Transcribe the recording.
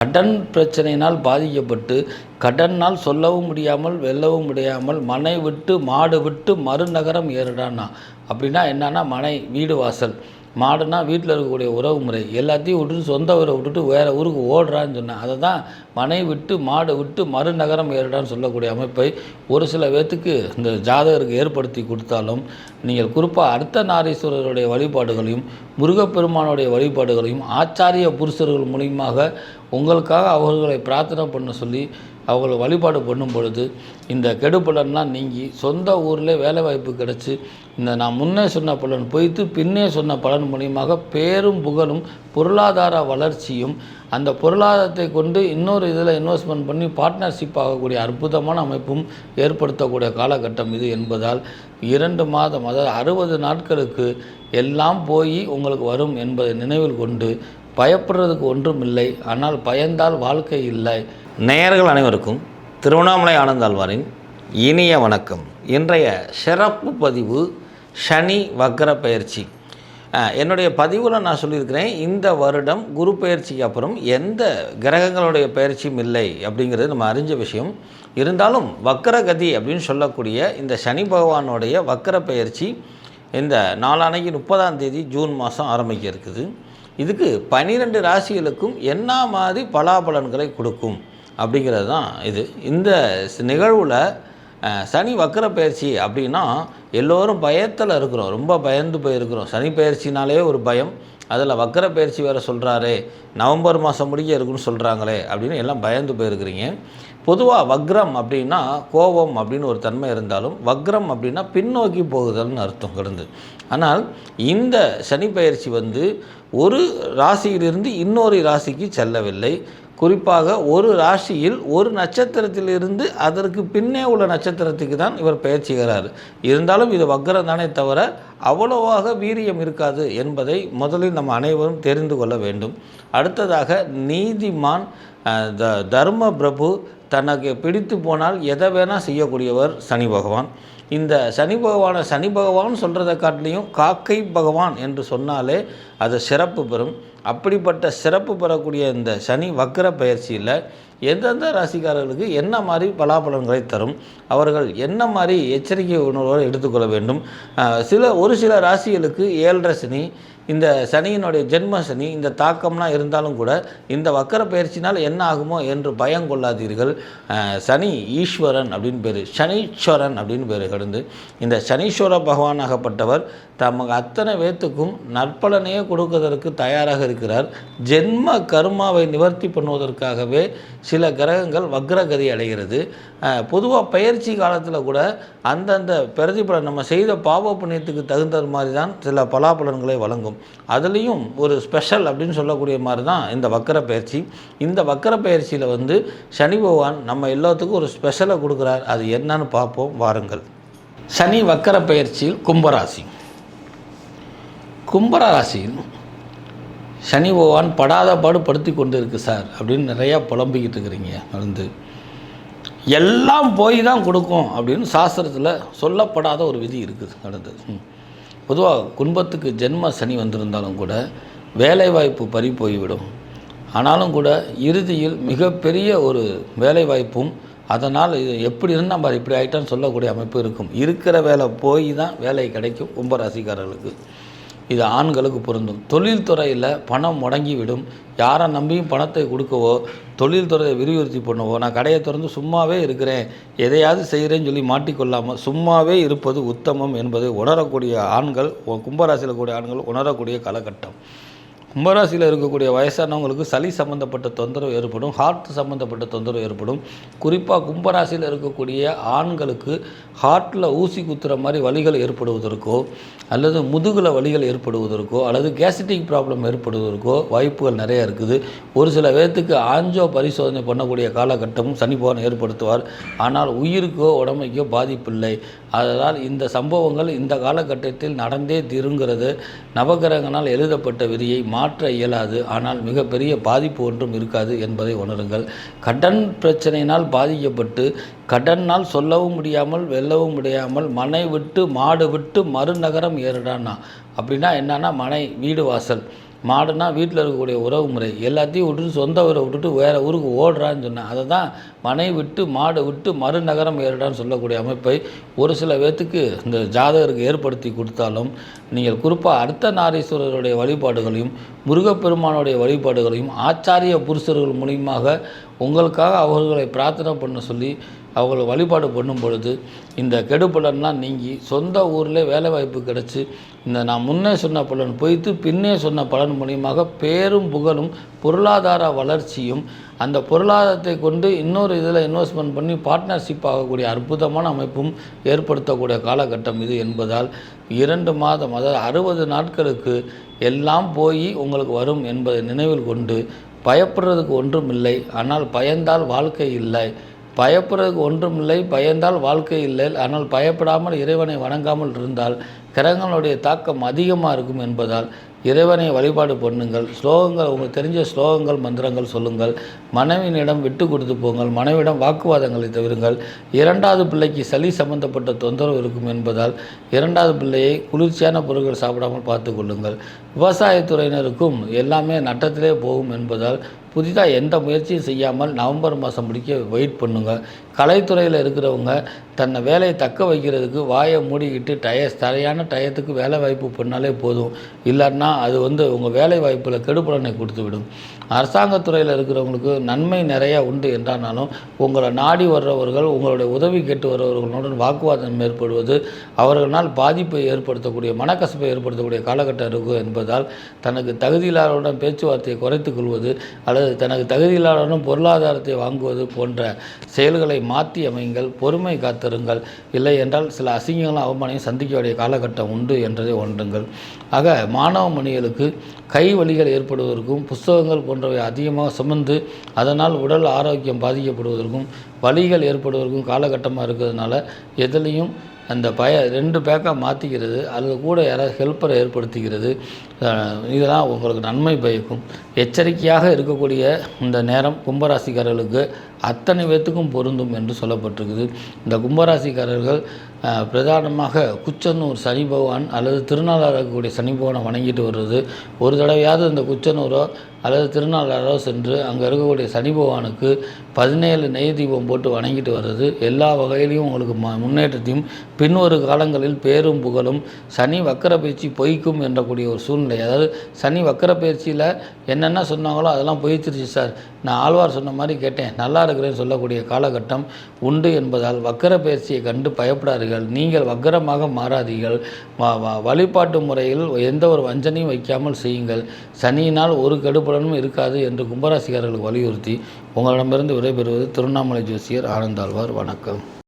கடன் பிரச்சனையினால் பாதிக்கப்பட்டு கடனால் சொல்லவும் முடியாமல் வெல்லவும் முடியாமல் மனை விட்டு மாடு விட்டு மறுநகரம் ஏறுடான்னா அப்படின்னா என்னன்னா மனை வீடு வாசல். மாடுனா வீட்டில் இருக்கக்கூடிய உறவு முறை. எல்லாத்தையும் விட்டுட்டு சொந்த ஊரை விட்டுட்டு வேறு ஊருக்கு ஓடுறான்னு சொன்னேன் அதை தான் மனை விட்டு மாடு விட்டு மறுநகரம் ஏறுடான்னு சொல்லக்கூடிய அமைப்பை ஒரு சில பேர்த்துக்கு இந்த ஜாதகருக்கு ஏற்படுத்தி கொடுத்தாலும் நீங்கள் குறிப்பாக அர்த்த நாரீஸ்வரருடைய வழிபாடுகளையும் முருகப்பெருமானுடைய வழிபாடுகளையும் ஆச்சாரிய புருஷர்கள் மூலியமாக உங்களுக்காக அவர்களை பிரார்த்தனை பண்ண சொல்லி அவங்கள வழிபாடு பண்ணும் பொழுது இந்த கெடுபலன்லாம் நீங்கி சொந்த ஊரில் வேலை வாய்ப்பு கிடச்சி இந்த நான் முன்னே சொன்ன பலன் பொய்த்து பின்னே சொன்ன பலன் மூலியமாக பேரும் புகழும் பொருளாதார வளர்ச்சியும் அந்த பொருளாதாரத்தை கொண்டு இன்னொரு இதில் இன்வெஸ்ட்மெண்ட் பண்ணி பார்ட்னர்ஷிப் ஆகக்கூடிய அற்புதமான அமைப்பும் ஏற்படுத்தக்கூடிய காலகட்டம் இது என்பதால் இரண்டு மாதம் அதாவது அறுபது நாட்களுக்கு எல்லாம் போய் உங்களுக்கு வரும் என்பதை நினைவில் கொண்டு பயப்படுறதுக்கு ஒன்றும் இல்லை ஆனால் பயந்தால் வாழ்க்கை இல்லை. நேயர்கள் அனைவருக்கும் திருவண்ணாமலை ஆனந்தாழ்வாரின் இனிய வணக்கம். இன்றைய சிறப்பு பதிவு சனி வக்கர பயிற்சி. என்னுடைய பதிவில் நான் சொல்லியிருக்கிறேன் இந்த வருடம் குரு பயிற்சிக்கு அப்புறம் எந்த கிரகங்களுடைய பயிற்சியும் இல்லை அப்படிங்கிறது நம்ம அறிஞ்ச விஷயம். இருந்தாலும் வக்கரகதி அப்படின்னு சொல்லக்கூடிய இந்த சனி பகவானுடைய வக்கர பயிற்சி இந்த நாளானைக்கு முப்பதாம் தேதி ஜூன் மாதம் ஆரம்பிக்க இருக்குது. இதுக்கு பனிரெண்டு ராசிகளுக்கும் என்ன மாதிரி பலாபலன்களை கொடுக்கும் அப்படிங்கிறது தான் இது. இந்த நிகழ்வில் சனி வக்கர பயிற்சி அப்படின்னா எல்லோரும் பயத்தில் இருக்கிறோம். ரொம்ப பயந்து போயிருக்கிறோம். சனி பயிற்சினாலே ஒரு பயம். அதில் வக்கர பயிற்சி வேறு சொல்கிறாரே நவம்பர் மாதம் முடிய இருக்குன்னு சொல்கிறாங்களே அப்படின்னு எல்லாம் பயந்து போயிருக்கிறீங்க. பொதுவாக வக்ரம் அப்படின்னா கோபம் அப்படின்னு ஒரு தன்மை இருந்தாலும் வக்ரம் அப்படின்னா பின்னோக்கி போகுதல்னு அர்த்தம் கிடந்து. ஆனால் இந்த சனி பயிற்சி வந்து ஒரு ராசியிலிருந்து இன்னொரு ராசிக்கு செல்லவில்லை. குறிப்பாக ஒரு ராசியில் ஒரு நட்சத்திரத்திலிருந்து அதற்கு பின்னே உள்ள நட்சத்திரத்துக்கு தான் இவர் பயிற்சிகிறார் இருந்தாலும் இது வக்ரம் தானே தவிர அவ்வளவாக வீரியம் இருக்காது என்பதை முதலில் நம்ம அனைவரும் தெரிந்து கொள்ள வேண்டும். அடுத்ததாக நீதிமான் த தர்ம பிரபு தனக்கு பிடித்து போனால் எதை வேணால் செய்யக்கூடியவர் சனி பகவான். இந்த சனி பகவானை சனி பகவான் சொல்கிறத காட்டிலையும் காக்கை பகவான் என்று சொன்னாலே அது சிறப்பு பெறும். அப்படிப்பட்ட சிறப்பு பெறக்கூடிய இந்த சனி வக்கர பயிற்சியில் எந்தெந்த ராசிக்காரர்களுக்கு என்ன மாதிரி பலாபலன்களை தரும் அவர்கள் என்ன மாதிரி எச்சரிக்கை உணர்வோடு எடுத்துக்கொள்ள வேண்டும். சில ஒரு சில ராசிகளுக்கு ஏழரை சனி இந்த சனியினுடைய ஜென்ம சனி இந்த தாக்கம்லாம் இருந்தாலும் கூட இந்த வக்கர பயிற்சினால் என்ன ஆகுமோ என்று பயம் கொள்ளாதீர்கள். சனி ஈஸ்வரன் அப்படின்னு பேர் சனீஸ்வரன் அப்படின்னு பேர் கடந்து இந்த சனீஸ்வர பகவானாகப்பட்டவர் தமக்கு அத்தனை பேத்துக்கும் நற்பலனையே கொடுப்பதற்கு தயாராக இருக்கிறார். ஜென்ம கர்மாவை நிவர்த்தி பண்ணுவதற்காகவே சில கிரகங்கள் வக்ரகதி அடைகிறது. பொதுவாக பயிற்சி காலத்தில் கூட அந்தந்த பிரதிபலன் நம்ம செய்த பாவ புண்ணியத்துக்கு தகுந்த மாதிரி தான் சில பலாபலன்களை வழங்கும். அதுலேயும் ஒரு ஸ்பெஷல் அப்படின்னு சொல்லக்கூடிய மாதிரி தான் இந்த வக்கர பயிற்சி. இந்த வக்கர பயிற்சியில் வந்து சனி பகவான் நம்ம எல்லாத்துக்கும் ஒரு ஸ்பெஷலை கொடுக்குறார். அது என்னன்னு பார்ப்போம் வாருங்கள். சனி வக்கர பயிற்சியில் கும்பராசி. கும்பராசியில் சனி பகவான் படாத பாடு படுத்தி கொண்டு இருக்கு சார் அப்படின்னு நிறையா புலம்பிக்கிட்டு இருக்கிறீங்க நடந்து எல்லாம் போய் தான் கொடுக்கும் அப்படின்னு சாஸ்திரத்தில் சொல்லப்படாத ஒரு விதி இருக்குது நடந்தது. பொதுவாக குடும்பத்துக்கு ஜென்ம சனி வந்திருந்தாலும் கூட வேலைவாய்ப்பு பறி போய்விடும். ஆனாலும் கூட இறுதியில் மிகப்பெரிய ஒரு வேலைவாய்ப்பும் அதனால் இது எப்படி இருந்தால் நம்ம இப்படி ஆகிட்டான்னு சொல்லக்கூடிய அமைப்பு இருக்கும். இருக்கிற வேலை போய் தான் வேலை கிடைக்கும் கும்பராசிக்காரர்களுக்கு இது ஆண்களுக்கு பொருந்தும். தொழில்துறையில் பணம் முடங்கிவிடும். யாரை நம்பியும் பணத்தை கொடுக்கவோ தொழில்துறையை விரிவுறுத்தி பண்ணவோ நான் கடையை திறந்து சும்மாவே இருக்கிறேன் எதையாவது செய்கிறேன்னு சொல்லி மாட்டிக்கொள்ளாமல் சும்மாவே இருப்பது உத்தமம் என்பதை உணரக்கூடிய ஆண்கள் கும்பராசியில் கூடிய ஆண்கள் உணரக்கூடிய காலகட்டம். கும்பராசியில் இருக்கக்கூடிய வயசானவங்களுக்கு சளி சம்மந்தப்பட்ட தொந்தரவு ஏற்படும் ஹார்ட் சம்மந்தப்பட்ட தொந்தரவு ஏற்படும். குறிப்பாக கும்பராசியில் இருக்கக்கூடிய ஆண்களுக்கு ஹார்ட்டில் ஊசி குத்துற மாதிரி வலிகள் ஏற்படுவதற்கோ அல்லது முதுகில் வலிகள் ஏற்படுவதற்கோ அல்லது கேஸ்ட்ரிக் ப்ராப்ளம் ஏற்படுவதற்கோ வாய்ப்புகள் நிறைய இருக்குது. ஒரு சில பேர்த்துக்கு ஆஞ்சோ பரிசோதனை பண்ணக்கூடிய காலகட்டமும் சனி ஏற்படுத்துவார். ஆனால் உயிருக்கோ உடமைக்கோ பாதிப்பில்லை. அதனால் இந்த சம்பவங்கள் இந்த காலகட்டத்தில் நடந்தே திருங்கிறது. நவகிரகனால் எழுதப்பட்ட விதியை மாற்ற இயலாது. ஆனால் மிகப்பெரிய பாதிப்பு ஒன்றும் இருக்காது என்பதை உணருங்கள். கடன் பிரச்சனையினால் பாதிக்கப்பட்டு கடனால் சொல்லவும் முடியாமல் வெல்லவும் முடியாமல் மனை விட்டு மாடு விட்டு மறுநகரம் ஏறுடான்னா அப்படின்னா என்னன்னா மனை வீடு வாசல். மாடுனா வீட்டில் இருக்கக்கூடிய உறவு முறை. எல்லாத்தையும் விட்டுட்டு சொந்த ஊரை விட்டுட்டு வேறு ஊருக்கு ஓடுறான்னு சொன்னேன் அதை தான் மனை விட்டு மாடு விட்டு மறுநகரம் ஏறுடான்னு சொல்லக்கூடிய அமைப்பை ஒரு சில பேர்த்துக்கு இந்த ஜாதகருக்கு ஏற்படுத்தி கொடுத்தாலும் நீங்கள் குறிப்பாக அர்த்த நாரீஸ்வரருடைய வழிபாடுகளையும் முருகப்பெருமானுடைய வழிபாடுகளையும் ஆச்சாரிய புருஷர்கள் மூலியமாக உங்களுக்காக அவர்களை பிரார்த்தனை பண்ண சொல்லி அவங்களை வழிபாடு பண்ணும் பொழுது இந்த கெடுபலன்லாம் நீங்கி சொந்த ஊரில் வேலைவாய்ப்பு கிடச்சி இந்த நான் முன்னே சொன்ன பலன் பொய்த்து பின்னே சொன்ன பலன் மூலியமாக பேரும் புகழும் பொருளாதார வளர்ச்சியும் அந்த பொருளாதாரத்தை கொண்டு இன்னொரு இதில் இன்வெஸ்ட்மெண்ட் பண்ணி பார்ட்னர்ஷிப் ஆகக்கூடிய அற்புதமான அமைப்பும் ஏற்படுத்தக்கூடிய காலகட்டம் இது என்பதால் இரண்டு மாதம் அதாவது அறுபது நாட்களுக்கு எல்லாம் போய் உங்களுக்கு வரும் என்பதை நினைவில் கொண்டு பயப்படுறதுக்கு ஒன்றும் இல்லை ஆனால் பயந்தால் வாழ்க்கை இல்லை. பயப்படுறதுக்கு ஒன்றும் இல்லை பயந்தால் வாழ்க்கை இல்லை. ஆனால் பயப்படாமல் இறைவனை வணங்காமல் இருந்தால் கிரகங்களுடைய தாக்கம் அதிகமாக இருக்கும் என்பதால் இறைவனை வழிபாடு பண்ணுங்கள். ஸ்லோகங்கள் உங்களுக்கு தெரிஞ்ச ஸ்லோகங்கள் மந்திரங்கள் சொல்லுங்கள். மனைவியினிடம் விட்டு கொடுத்து போங்கள். மனைவியிடம் வாக்குவாதங்களை தவிருங்கள். இரண்டாவது பிள்ளைக்கு சளி சம்பந்தப்பட்ட தொந்தரவு இருக்கும் என்பதால் இரண்டாவது பிள்ளையை குளிர்ச்சியான பொருட்கள் சாப்பிடாமல் பார்த்து கொள்ளுங்கள். விவசாயத்துறையினருக்கும் எல்லாமே நட்டத்திலே போகும் என்பதால் புதிதாக எந்த முயற்சியும் செய்யாமல் நவம்பர் மாதம் முடிக்க வெயிட் பண்ணுங்க. கலைத்துறையில் இருக்கிறவங்க தன்னை வேலையை தக்க வைக்கிறதுக்கு வாயை மூடிக்கிட்டு டய சரியான டயத்துக்கு வேலை வாய்ப்பு பண்ணாலே போதும். இல்லைன்னா அது வந்து உங்கள் வேலை வாய்ப்பில் கெடுபலனை கொடுத்து விடும் அரசாங்கத்துறையில் இருக்கிறவங்களுக்கு நன்மை நிறையா உண்டு என்றானாலும் உங்களை நாடி வர்றவர்கள் உங்களுடைய உதவி கேட்டு வர்றவர்களுடன் வாக்குவாதம் ஏற்படுவது அவர்களால் பாதிப்பை ஏற்படுத்தக்கூடிய மனக்கசப்பை ஏற்படுத்தக்கூடிய காலகட்டம் இருக்கும் இருப்பதால் தனக்கு தகுதியில்லாதவருடன் பேச்சுவார்த்தையை குறைத்துக் கொள்வது அல்லது தனக்கு தகுதியில்லாதவருடன் பொருளாதாரத்தை வாங்குவது போன்ற செயல்களை மாற்றி அமைங்கள் பொறுமை காத்திருங்கள். இல்லை என்றால் சில அசிங்கங்களும் அவமானையும் சந்திக்க வேண்டிய காலகட்டம் உண்டு என்றதை ஒன்றுங்கள் ஆக மாணவ மணிகளுக்கு கை வலிகள் ஏற்படுவதற்கும் புஸ்தகங்கள் போன்றவை அதிகமாக சுமந்து அதனால் உடல் ஆரோக்கியம் பாதிக்கப்படுவதற்கும் வலிகள் ஏற்படுவதற்கும் காலகட்டமாக இருக்கிறதுனால எதுலேயும் அந்த பய ரெண்டு பேக்காக மாற்றிக்கிறது அல்லது கூட யாராவது ஹெல்ப்பரை ஏற்படுத்திக்கிறது இதெல்லாம் உங்களுக்கு நன்மை பயக்கும். எச்சரிக்கையாக இருக்கக்கூடிய இந்த நேரம் கும்பராசிக்காரர்களுக்கு அத்தனை பேர்த்துக்கும் பொருந்தும் என்று சொல்லப்பட்டிருக்குது. இந்த கும்பராசிக்காரர்கள் பிரதானமாக குச்சனூர் சனி பகவான் அல்லது திருநாளாக இருக்கக்கூடிய சனி பகவானை வணங்கிட்டு வர்றது. ஒரு தடவையாவது இந்த குச்சனூரோ அல்லது திருநாளாரோ சென்று அங்கே இருக்கக்கூடிய சனி பகவானுக்கு பதினேழு நெய் தீபம் போட்டு வணங்கிட்டு வர்றது. எல்லா வகையிலையும் உங்களுக்கு ம முன்னேற்றத்தையும் பின்வரு காலங்களில் பேரும் புகழும் சனி வக்கர பயிற்சி பொய்க்கும் என்றக்கூடிய ஒரு சூழ்நிலை. அதாவது சனி வக்கர பயிற்சியில் என்னென்ன சொன்னாங்களோ அதெல்லாம் பொய்த்திருச்சு சார். நான் ஆழ்வார் சொன்ன மாதிரி கேட்டேன். நல்லா இருக்கிறேன்னு சொல்லக்கூடிய காலகட்டம் உண்டு என்பதால் வக்கர பயிற்சியை கண்டு பயப்படாதீர்கள். நீங்கள் வக்கரமாக மாறாதீர்கள். வழிபாட்டு முறையில் எந்த ஒரு வஞ்சனையும் வைக்காமல் செய்யுங்கள். சனியினால் ஒரு கெடுபலனும் இருக்காது என்று கும்பராசிக்காரர்களுக்கு வலியுறுத்தி உங்களிடமிருந்து விடைபெறுவது திருவண்ணாமலை ஜோசியர் ஆனந்தாழ்வார். வணக்கம்.